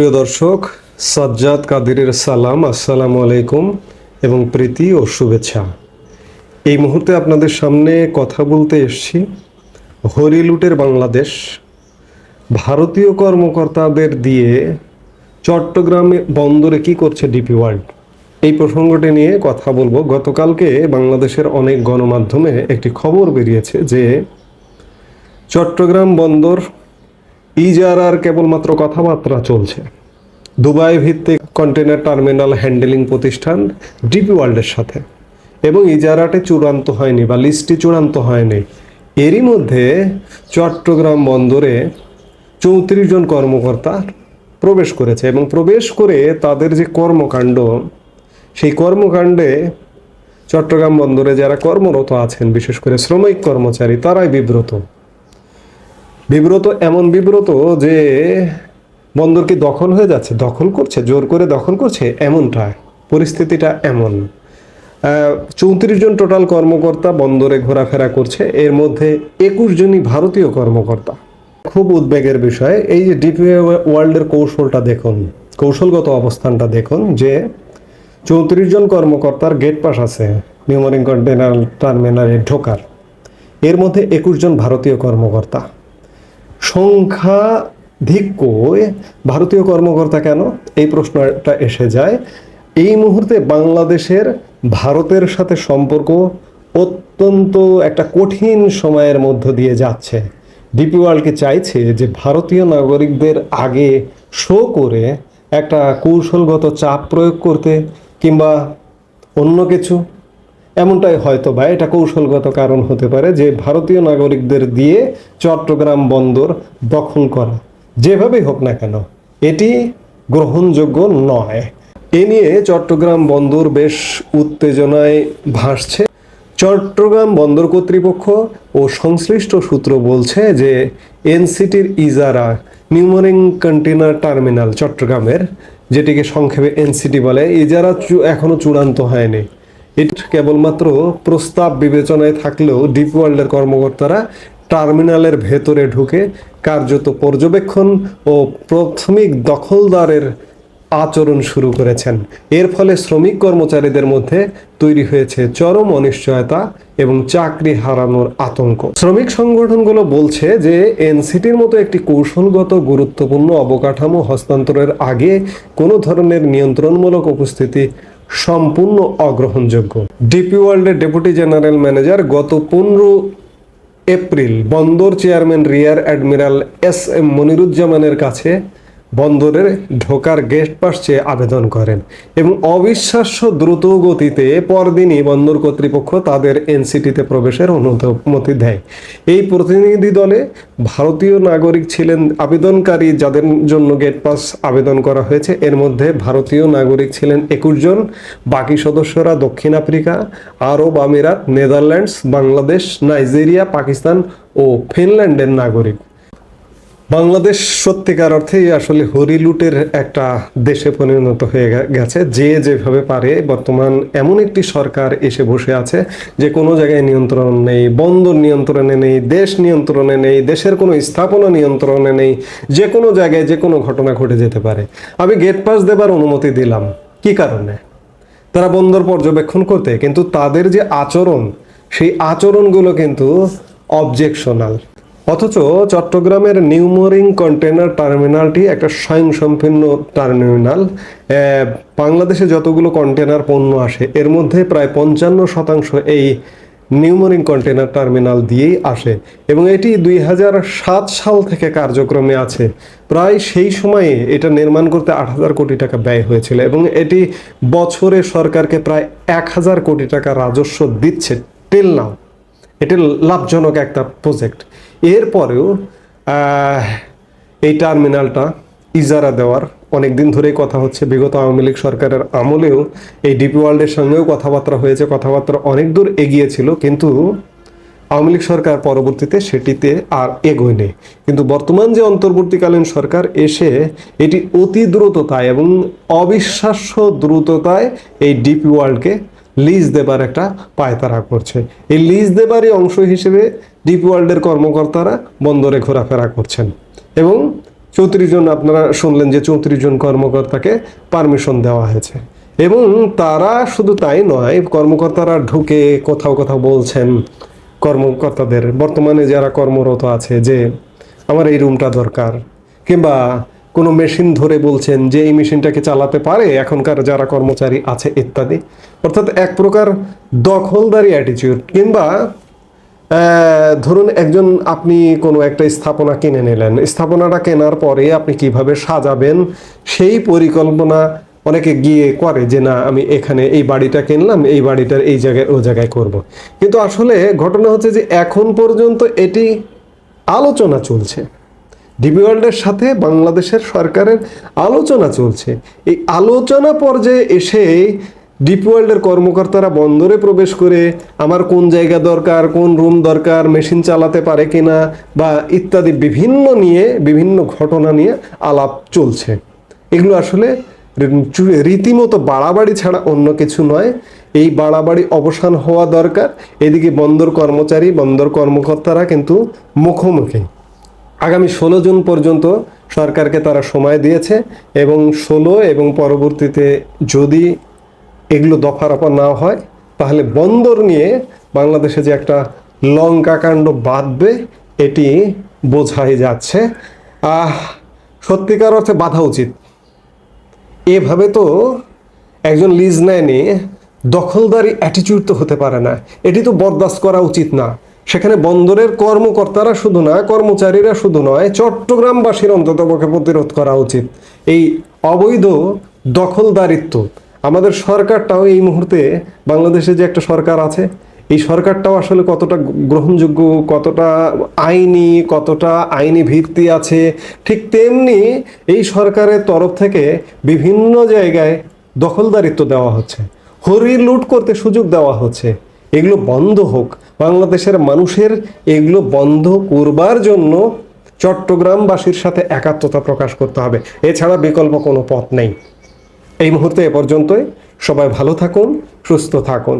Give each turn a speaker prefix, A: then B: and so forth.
A: প্রিয় দর্শক, সাজ্জাদ কাদিরের সালাম, আসসালামু আলাইকুম এবং প্রীতি ও শুভেচ্ছা। এই মুহূর্তে আপনাদের সামনে কথা বলতে এসেছি হরিলুটের বাংলাদেশ। ভারতীয় কর্মকর্তাদের দিয়ে চট্টগ্রামে বন্দরে কি করছে ডিপি ওয়ার্ল্ড? এই প্রসঙ্গটি নিয়ে কথা বলব। গতকালকে বাংলাদেশের অনেক গণমাধ্যমে একটি খবর বেরিয়েছে যে, চট্টগ্রাম বন্দর ইজারার কেবলমাত্র কথাবার্তা চলছে। দুবাই ভিত্তিক কন্টেনার টার্মিনাল হ্যান্ডেলিং প্রতিষ্ঠান ডিপি ওয়ার্ল্ডের সাথে। এবং ইজারাটি চূড়ান্ত হয়নি বা লিস্টটি চূড়ান্ত হয়নি। এরই মধ্যে চট্টগ্রাম বন্দরে চৌত্রিশ জন কর্মকর্তা প্রবেশ করেছে এবং প্রবেশ করে তাদের যে কর্মকাণ্ড, সেই কর্মকাণ্ডে চট্টগ্রাম বন্দরে যারা কর্মরত আছেন, বিশেষ করে শ্রমিক কর্মচারী, তারাই বিব্রত। বিব্রত, এমন বিব্রত যে বন্দর কি দখল হয়ে যাচ্ছে? দখল করছে, জোর করে দখল করছে এমনটা। পরিস্থিতিটা এমন। চৌত্রিশ জন টোটাল কর্মকর্তা বন্দরে ঘোরাফেরা করছে। এর মধ্যে একুশ জনই ভারতীয় কর্মকর্তা। খুব উদ্বেগের বিষয়। এই যে ডিপি ওয়ার্ল্ডের কৌশলটা দেখুন, কৌশলগত অবস্থানটা দেখুন যে চৌত্রিশ জন কর্মকর্তার গেট পাস আছে নিউমারিং কন্টেনার টার্মিনালে ঢোকার। এর মধ্যে একুশ জন ভারতীয় কর্মকর্তা। সংখ্যাধিক্য ভারতীয় কর্মকর্তা কেন? এই প্রশ্নটা এসে যায়। এই মুহূর্তে বাংলাদেশের ভারতের সাথে সম্পর্ক অত্যন্ত একটা কঠিন সময়ের মধ্য দিয়ে যাচ্ছে। ডিপি ওয়ার্ল্ডকে চাইছে যে ভারতীয় নাগরিকদের আগে শো করে একটা কৌশলগত চাপ প্রয়োগ করতে কিংবা অন্য কিছু এমনটাই হয়তো বা, এটা কৌশলগত কারণ হতে পারে যে ভারতীয় নাগরিকদের দিয়ে চট্টগ্রাম বন্দর দখল করা, যেভাবেই হোক না কেন, এটি গ্রহণযোগ্য নয়। এ নিয়ে চট্টগ্রাম বন্দর বেশ উত্তেজনায় ভাসছে। চট্টগ্রাম বন্দর কর্তৃপক্ষ ও সংশ্লিষ্ট সূত্র বলছে যে এনসিটির ইজারা নিউমারিং কন্টেনার টার্মিনাল চট্টগ্রামের, যেটিকে সংক্ষেপে এনসিটি বলে, ইজারা চু- এখনও চূড়ান্ত হয়নি। এটি কেবলমাত্র প্রস্তাব বিবেচনায় থাকলেও ডিপ ওয়ার্ল্ডের কর্মকর্তারা টার্মিনালের ভেতরে ঢুকে কার্যত পর্যবেক্ষণ ও প্রাথমিক দখলদারের আচরণ শুরু করেছেন। এর ফলে শ্রমিক কর্মচারীদের মধ্যে তৈরি হয়েছে চরম অনিশ্চয়তা এবং চাকরি হারানোর আতঙ্ক। শ্রমিক সংগঠনগুলো বলছে যে এনসিটির মতো একটি কৌশলগত গুরুত্বপূর্ণ অবকাঠামো হস্তান্তরের আগে কোনো ধরনের নিয়ন্ত্রণমূলক উপস্থিতি সম্পূর্ণ অগ্রহণযোগ্য। ডিপি ওয়ার্ল্ডের ডেপুটি জেনারেল ম্যানেজার গত পনেরো এপ্রিল বন্দর chairman rear admiral S M মনিরুজ্জামানের কাছে বন্দরের ঢোকার গেট চেয়ে আবেদন করেন এবং অবিশ্বাস্য দ্রুত গতিতে পরদিনই বন্দর কর্তৃপক্ষ তাদের এনসিটিতে প্রবেশের অনুমতি দেয়। এই প্রতিনিধি দলে ভারতীয় নাগরিক ছিলেন আবেদনকারী যাদের জন্য গেট পাস আবেদন করা হয়েছে। এর মধ্যে ভারতীয় নাগরিক ছিলেন একুশ জন, বাকি সদস্যরা দক্ষিণ আফ্রিকা, আরব আমিরাত, নেদারল্যান্ডস, বাংলাদেশ, নাইজেরিয়া, পাকিস্তান ও ফিনল্যান্ডের নাগরিক। বাংলাদেশ সত্যিকার অর্থেই আসলে হরিলুটের একটা দেশে পরিণত হয়ে গেছে। যে যেভাবে পারে, বর্তমান এমন একটি সরকার এসে বসে আছে যে কোনো জায়গায় নিয়ন্ত্রণ নেই, বন্দর নিয়ন্ত্রণে নেই, দেশ নিয়ন্ত্রণে নেই, দেশের কোনো স্থাপনা নিয়ন্ত্রণে নেই, যে কোনো জায়গায় যে কোনো ঘটনা ঘটে যেতে পারে। আমি গেট পাস দেবার অনুমতি দিলাম। কি কারণে? তারা বন্দর পর্যবেক্ষণ করতে, কিন্তু তাদের যে আচরণ, সেই আচরণগুলো কিন্তু অবজেকশনাল অথচ চট্টগ্রামের নিউমোরিং কন্টেনার টার্মিনালটি একটা স্বয়ংসম্পূর্ণ টার্মিনাল। বাংলাদেশে যতগুলো কন্টেনার পণ্য আসে, এর মধ্যে প্রায় পঞ্চান্ন শতাংশ এই নিউমোরিং কন্টেনার টার্মিনাল দিয়েই আসে এবং এটি দুই সাত সাল থেকে কার্যক্রমে আছে। প্রায় সেই সময়ে এটা নির্মাণ করতে আট হাজার কোটি টাকা ব্যয় হয়েছিল এবং এটি বছরে সরকারকে প্রায় এক হাজার কোটি টাকা রাজস্ব দিচ্ছে। টিল নাও, এটি লাভজনক একটা প্রজেক্ট। এরপরেও এই টার্মিনালটা ইজারা দেওয়ার অনেক দিন ধরেই কথা হচ্ছে। বিগত আওয়ামী লীগ সরকারের আমলেও এই ডিপি ওয়ার্ল্ডের সঙ্গেও কথাবার্তা হয়েছে। কথাবার্তা অনেক দূর এগিয়েছিল কিন্তু আওয়ামী লীগ সরকার পরবর্তীতে সেটিতে আর এগোয়নি। কিন্তু বর্তমান যে অন্তর্বর্তীকালীন সরকার এসে এটি অতি দ্রুততায় এবং অবিশ্বাস্য দ্রুততায় এই ডিপি ওয়ার্ল্ডকে লিজ দেবার একটা পায়তারা করছে। এই লিজ দেবারই অংশ হিসেবে ডিপি ওয়ার্ল্ডের কর্মকর্তারা বন্দরে ঘোরাফেরা করছেন। এবং চৌত্রিশ জন আপনারা শুনলেন যে চৌত্রিশ জন কর্মকর্তাকে পারমিশন দেওয়া হয়েছে। এবং তারা শুধু তাই নয়, কর্মকর্তারা ঢুকে কোথাও কোথাও বলছেন, কর্মকর্তাদের, বর্তমানে যারা কর্মরত আছে যে, আমার এই রুমটা দরকার। কিংবা কোনো মেশিন ধরে বলছেন যে, এই মেশিনটাকে চালাতে পারে এখনকার যারা কর্মচারী আছে, ইত্যাদি। অর্থাৎ এক প্রকার দখলদারি অ্যাটিচিউড কিংবা ধরুন একজন আপনি কোনো একটা স্থাপনা কিনে নিলেন। স্থাপনাটা কেনার পরে আপনি কীভাবে সাজাবেন সেই পরিকল্পনা অনেকে গিয়ে করে যে, না, আমি এখানে এই বাড়িটা কিনলাম, এই বাড়িটার এই জায়গায়, ও জায়গায় করব। কিন্তু আসলে ঘটনা হচ্ছে যে, এখন পর্যন্ত এটি আলোচনা চলছে। ডিবি ওয়ার্ল্ডের সাথে বাংলাদেশের সরকারের আলোচনা চলছে। এই আলোচনা পর্যায়ে এসে ডিপি ওয়ার্ল্ডের কর্মকর্তারা বন্দরে প্রবেশ করে আমার কোন জায়গা দরকার, কোন রুম দরকার মেশিন চালাতে পারে কিনা বা ইত্যাদি বিভিন্ন নিয়ে, বিভিন্ন ঘটনা নিয়ে আলাপ চলছে। এগুলো আসলে রীতিমতো বাড়াবাড়ি ছাড়া অন্য কিছু নয়। এই বাড়াবাড়ি অবসান হওয়া দরকার। এদিকে বন্দর কর্মচারী, বন্দর কর্মকর্তারা কিন্তু মুখোমুখি। আগামী ষোলো জুন পর্যন্ত সরকারকে তারা সময় দিয়েছে এবং ষোলো এবং পরবর্তীতে যদি এগুলো দফা রফা না হয়, তাহলে বন্দর নিয়ে বাংলাদেশে যে একটা লঙ্কাকাণ্ড বাঁধবে, এটি বোঝাই যাচ্ছে। আহ, সত্যিকার অর্থে বাধা উচিত। এভাবে তো একজন লিজ নেয়নি, দখলদারি অ্যাটিটিউড তো হতে পারে না। এটি তো বরদাস্ত করা উচিত না। সেখানে বন্দরের কর্মকর্তারা শুধু না, কর্মচারীরা শুধু নয়, চট্টগ্রামবাসীর অন্তত পক্ষে প্রতিরোধ করা উচিত। এই অবৈধ দখলদারিত্ব আমাদের সরকারটাও এই মুহূর্তে বাংলাদেশে যে একটা সরকার আছে, এই সরকারটাও আসলে কতটা গ্রহণযোগ্য, কতটা আইনি কতটা আইনি ভিত্তি আছে, ঠিক তেমনি এই সরকারের তরফ থেকে বিভিন্ন জায়গায় দখলদারিত্ব দেওয়া হচ্ছে, হরি লুট করতে সুযোগ দেওয়া হচ্ছে, এগুলো বন্ধ হোক, বাংলাদেশের মানুষের এগুলো বন্ধ করবার জন্য চট্টগ্রামবাসীর সাথে একাত্মতা প্রকাশ করতে হবে, এছাড়া বিকল্প কোনো পথ নেই। এই মুহূর্তে এ পর্যন্তই। সবাই ভালো থাকুন সুস্থ থাকুন।